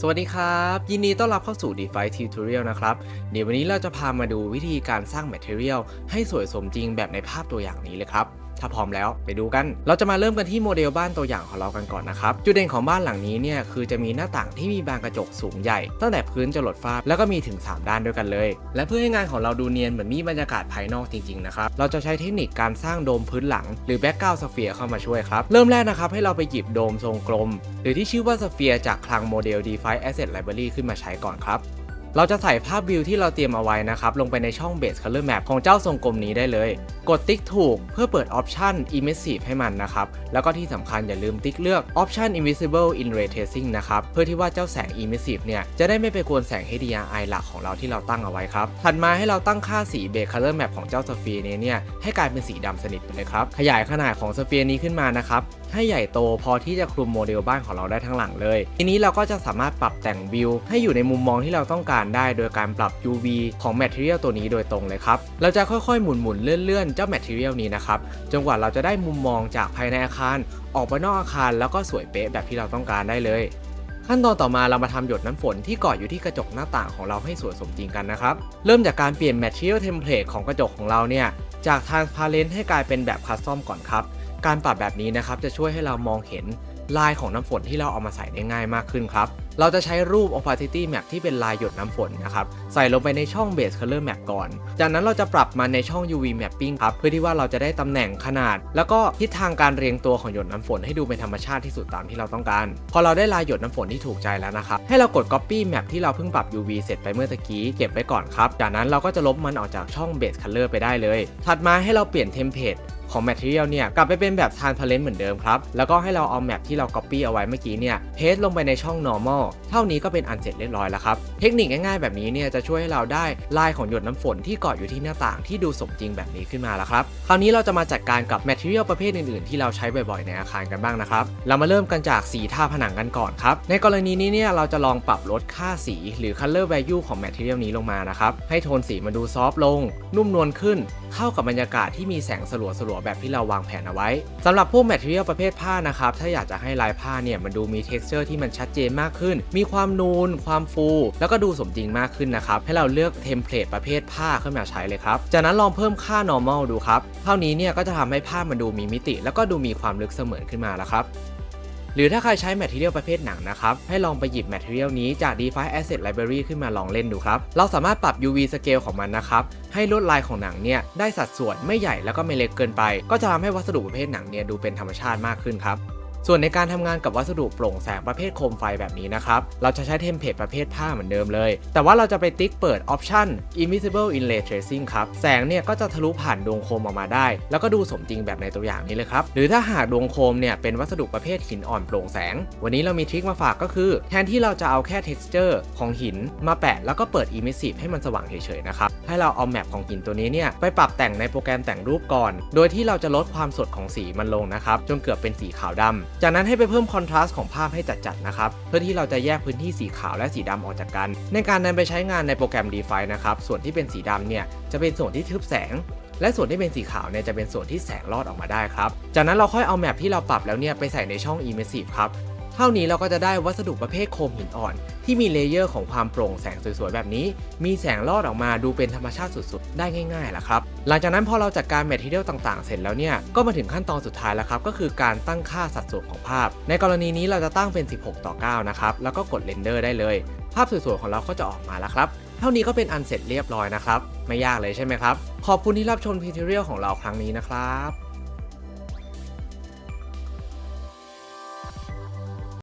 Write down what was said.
สวัสดีครับ ยินดีต้อนรับเข้าสู่ DeFi Tutorial นะครับ เดี๋ยววันนี้เราจะพามาดูวิธีการสร้าง Material ให้สวยสมจริงแบบในภาพตัวอย่างนี้เลยครับ ถ้าพร้อมแล้วไปดูกัน เราจะมาเริ่มกันที่โมเดลบ้านตัวอย่างของเรากันก่อนนะครับ จุดเด่นของบ้านหลังนี้เนี่ยคือจะมีหน้าต่างที่มีบานกระจกสูงใหญ่ ตั้งแต่พื้นจรดฟ้าแล้วก็มีถึง 3 ด้านด้วยกันเลย และเพื่อให้งานของเราดูเนียนเหมือนมีบรรยากาศภายนอกจริงๆนะครับ เราจะใช้เทคนิคการสร้างโดมพื้นหลัง หรือแบ็กกราวด์สเฟียร์เข้ามาช่วยครับ เริ่มแรกนะครับให้เราไปหยิบโดมทรงกลม หรือที่ชื่อว่าสเฟียร์จากคลังโมเดล DeFi Asset Library ขึ้นมาใช้ก่อนครับ เราจะใส่ภาพวิวที่เราเตรียมเอาไว้นะครับ ลงไปในช่อง Base Color Map ของเจ้าทรงกลมนี้ได้เลย กดติ๊กถูกเพื่อเปิดออปชัน Immersive ให้มันนะครับ แล้วก็ที่สำคัญอย่าลืมติ๊กเลือกออปชัน Invisible in Ray Tracing นะครับ เพื่อที่ว่าเจ้าแสง Immersive เนี่ย จะได้ไม่ไปกวนแสง HDRI หลักของเราที่เราตั้งเอาไว้ครับ ถัดมาให้เราตั้งค่าสี Base Color Map ของเจ้าสเฟียร์นี้เนี่ยให้กลายเป็นสีดำสนิทไปเลยครับ ขยายขนาดของสเฟียร์นี้ขึ้นมานะครับให้ใหญ่โตพอที่จะคลุมโมเดลบ้านของเราได้ทั้งหลังเลย ทีนี้เราก็จะสามารถปรับแต่งวิว ให้อยู่ในมุมมองที่เราต้องการได้ โดยการปรับ UV ของ Material ตัวนี้โดยตรงเลยครับเราจะค่อยๆหมุนๆเลื่อนๆเจ้า Material นี้นะครับจนกว่าเราจะได้มุมมองจากภายในอาคาร ออกมานอกอาคารแล้วก็สวยเป๊ะแบบที่เราต้องการได้เลยขั้นตอนต่อมาเรามาทำหยดน้ำฝนที่เกาะอยู่ที่กระจกหน้าต่างของเราให้สวยสมจริงกันนะครับ เริ่มจากการเปลี่ยน Material Template ของกระจกของเราเนี่ย จาก Transparent ให้กลายเป็นแบบ Custom ก่อนครับ การปรับแบบนี้นะครับจะช่วยให้เรามองเห็นลายของน้ำฝนที่เราเอามาใส่ได้ง่ายมากขึ้นครับ เราจะใช้รูป opacity map ที่เป็นลายหยดน้ำฝนนะครับใส่ลงไปในช่อง base color map ก่อน จากนั้นเราจะปรับมาในช่อง UV mapping ครับเพื่อที่ว่าเราจะได้ตำแหน่งขนาด แล้วก็ทิศทางการเรียงตัวของหยดน้ำฝนให้ดูเป็นธรรมชาติที่สุดตามที่เราต้องการ พอเราได้ลายหยดน้ำฝนที่ถูกใจแล้วนะครับให้เรากด copy map ที่เราเพิ่งปรับ UV เสร็จไปเมื่อตะกี้เก็บไว้ก่อนครับจากนั้นเราก็จะลบมันออกจากช่อง base color ไปได้เลย ถัดมาให้เราเปลี่ยน template ของ Material เนี่ยกลับไปเป็นแบบ Transparent เหมือนเดิมครับ แล้วก็ให้เราเอาแมปที่เรา Copy เอาไว้เมื่อกี้เนี่ยเพสลงไปในช่อง Normal เท่านี้ก็เป็นอันเสร็จเรียบร้อยแล้วครับเทคนิคง่ายๆแบบนี้เนี่ยจะช่วยให้เราได้ลายของหยดน้ำฝนที่เกาะอยู่ที่หน้าต่างที่ดูสมจริงแบบนี้ขึ้นมาแล้วครับคราวนี้เราจะมาจัดการกับ Material ประเภทอื่นๆ ที่เราใช้บ่อยๆ ในอาคารกันบ้างนะครับเรามาเริ่มกันจากสีทาผนังกันก่อนครับในกรณีนี้เนี่ยเราจะลองปรับลดค่าสีหรือ Color Value ของ Material นี้ลงมานะครับให้โทนสีมันดูซอฟต์ลง นุ่มนวลขึ้นเข้ากับบรรยากาศที่มีแสงสลัวๆแบบที่เราวางแผนเอาไว้สำหรับพวก Material ประเภทผ้านะครับ ถ้าอยากจะให้ลายผ้าเนี่ยมันดูมี texture ที่มันชัดเจนมากขึ้น มีความนูน ความฟู แล้วก็ดูสมจริงมากขึ้นนะครับ ให้เราเลือกเทมเพลตประเภทผ้าขึ้นมาใช้เลยครับ จากนั้นลองเพิ่มค่า normal ดูครับ เท่านี้เนี่ยก็จะทำให้ภามันดูมีมิติ แล้วก็ดูมีความลึกเสมือนขึ้นมาแล้วครับ หรือถ้าใครใช้แมทเทียลประเภทหนังนะครับ ให้ลองไปหยิบแมทเทียลนี้จาก DeFi Asset Library ขึ้นมาลองเล่นดูครับ เราสามารถปรับ UV Scale ของมันนะครับ ให้ลวดลายของหนังเนี่ยได้สัดส่วนไม่ใหญ่แล้วก็ไม่เล็กเกินไป ก็จะทำให้วัสดุประเภทหนังเนี่ยดูเป็นธรรมชาติมากขึ้นครับ ส่วนในการทำงานกับวัสดุโปร่งแสงประเภทโคมไฟแบบนี้นะครับ เราจะใช้เทมเพลตประเภทผ้าเหมือนเดิมเลย แต่ว่าเราจะไปติ๊กเปิดออปชัน Invisible in Ray Tracing ครับ แสงเนี่ยก็จะทะลุผ่านดวงโคมออกมาได้ แล้วก็ดูสมจริงแบบในตัวอย่างนี้เลยครับ หรือถ้าหากดวงโคมเนี่ยเป็นวัสดุประเภทหินอ่อนโปร่งแสง วันนี้เรามีทริคมาฝากก็คือ แทนที่เราจะเอาแค่ texture ของหินมาแปะ แล้วก็เปิด Emissive ให้มันสว่างเฉยๆนะครับ ให้เราเอาแมปของหินตัวนี้เนี่ยไปปรับแต่งในโปรแกรมแต่งรูปก่อน โดยที่เราจะลดความสดของสีมันลงนะครับจนเกือบเป็นสีขาวดำจากนั้นให้ไปเพิ่มคอนทราสต์ของภาพให้จัดๆนะครับ เพื่อที่เราจะแยกพื้นที่สีขาวและสีดำออกจากกัน ในการนำไปใช้งานในโปรแกรม DeFi นะครับ ส่วนที่เป็นสีดำเนี่ยจะเป็นส่วนที่ทึบแสง และส่วนที่เป็นสีขาวเนี่ยจะเป็นส่วนที่แสงลอดออกมาได้ครับ จากนั้นเราค่อยเอาแมปที่เราปรับแล้วเนี่ยไปใส่ในช่อง Immersive ครับ เท่านี้เราก็จะได้วัสดุประเภทโคมหินอ่อน ที่มีเลเยอร์ของความโปร่งแสงสวยๆแบบนี้ มีแสงลอดออกมาดูเป็นธรรมชาติสุดๆ ได้ง่ายๆแหละครับ หลังจากนั้นพอเราจัดการแมทเทียลต่างๆ เสร็จแล้วเนี่ย ก็มาถึงขั้นตอนสุดท้ายแล้วครับ ก็คือการตั้งค่าสัดส่วนของภาพ ในกรณีนี้เราจะตั้งเป็น 16 ต่อ 9 นะครับ แล้วก็กดเรนเดอร์ได้เลย ภาพสวยๆของเราก็จะออกมาแล้วครับเท่านี้ก็เป็นอันเสร็จเรียบร้อยนะครับ ไม่ยากเลยใช่ไหมครับ ขอบคุณที่รับชมพีเทเรียลของเราครั้งนี้นะครับ